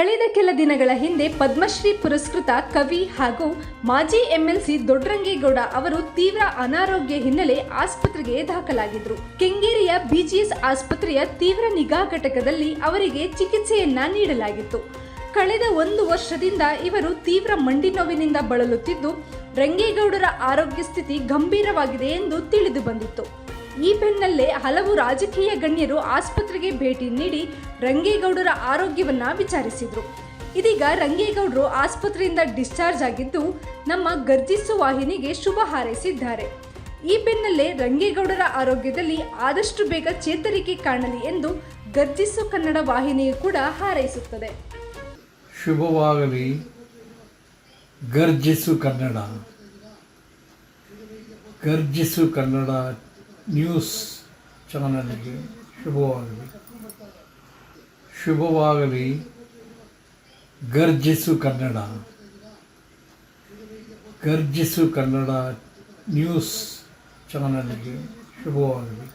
ಕಳೆದ ಕೆಲ ದಿನಗಳ ಹಿಂದೆ ಪದ್ಮಶ್ರೀ ಪುರಸ್ಕೃತ ಕವಿ ಹಾಗೂ ಮಾಜಿ ಎಂಎಲ್ಸಿ ದೊಡ್ಡರಂಗೇಗೌಡ ಅವರು ತೀವ್ರ ಅನಾರೋಗ್ಯ ಹಿನ್ನೆಲೆ ಆಸ್ಪತ್ರೆಗೆ ದಾಖಲಾಗಿದ್ರು. ಕೆಂಗೇರಿಯ ಬಿಜಿಎಸ್ ಆಸ್ಪತ್ರೆಯ ತೀವ್ರ ನಿಗಾ ಘಟಕದಲ್ಲಿ ಅವರಿಗೆ ಚಿಕಿತ್ಸೆಯನ್ನ ನೀಡಲಾಗಿತ್ತು. ಕಳೆದ ಒಂದು ವರ್ಷದಿಂದ ಇವರು ತೀವ್ರ ಮಂಡಿ ನೋವಿನಿಂದ ಬಳಲುತ್ತಿದ್ದು, ರಂಗೇಗೌಡರ ಆರೋಗ್ಯ ಸ್ಥಿತಿ ಗಂಭೀರವಾಗಿದೆ ಎಂದು ತಿಳಿದು ಬಂದಿತ್ತು. ಈ ಬೆನ್ನಲ್ಲೇ ಹಲವು ರಾಜಕೀಯ ಗಣ್ಯರು ಆಸ್ಪತ್ರೆಗೆ ಭೇಟಿ ನೀಡಿ ರಂಗೇಗೌಡರ ಆರೋಗ್ಯವನ್ನ ವಿಚಾರಿಸಿದರು. ಇದೀಗ ರಂಗೇಗೌಡರು ಆಸ್ಪತ್ರೆಯಿಂದ ಡಿಸ್ಚಾರ್ಜ್ ಆಗಿದ್ದು ನಮ್ಮ ಗರ್ಜಿಸು ವಾಹಿನಿಗೆ ಶುಭ ಹಾರೈಸಿದ್ದಾರೆ. ಈ ಬೆನ್ನಲ್ಲೇ ರಂಗೇಗೌಡರ ಆರೋಗ್ಯದಲ್ಲಿ ಆದಷ್ಟು ಬೇಗ ಚೇತರಿಕೆ ಕಾಣಲಿ ಎಂದು ಗರ್ಜಿಸು ಕನ್ನಡ ವಾಹಿನಿಯು ಕೂಡ ಹಾರೈಸುತ್ತದೆ. ಶುಭವಾಗಲಿ. ಗರ್ಜಿಸು ಕನ್ನಡ. ಗರ್ಜಿಸು ಕನ್ನಡ ನ್ಯೂಸ್ ಚಾನಲ್ಗೆ ಶುಭವಾಗಲಿ. ಶುಭವಾಗಲಿ. ಗರ್ಜಿಸು ಕನ್ನಡ. ಗರ್ಜಿಸು ಕನ್ನಡ ನ್ಯೂಸ್ ಚಾನಲ್ಗೆ ಶುಭವಾಗಲಿ.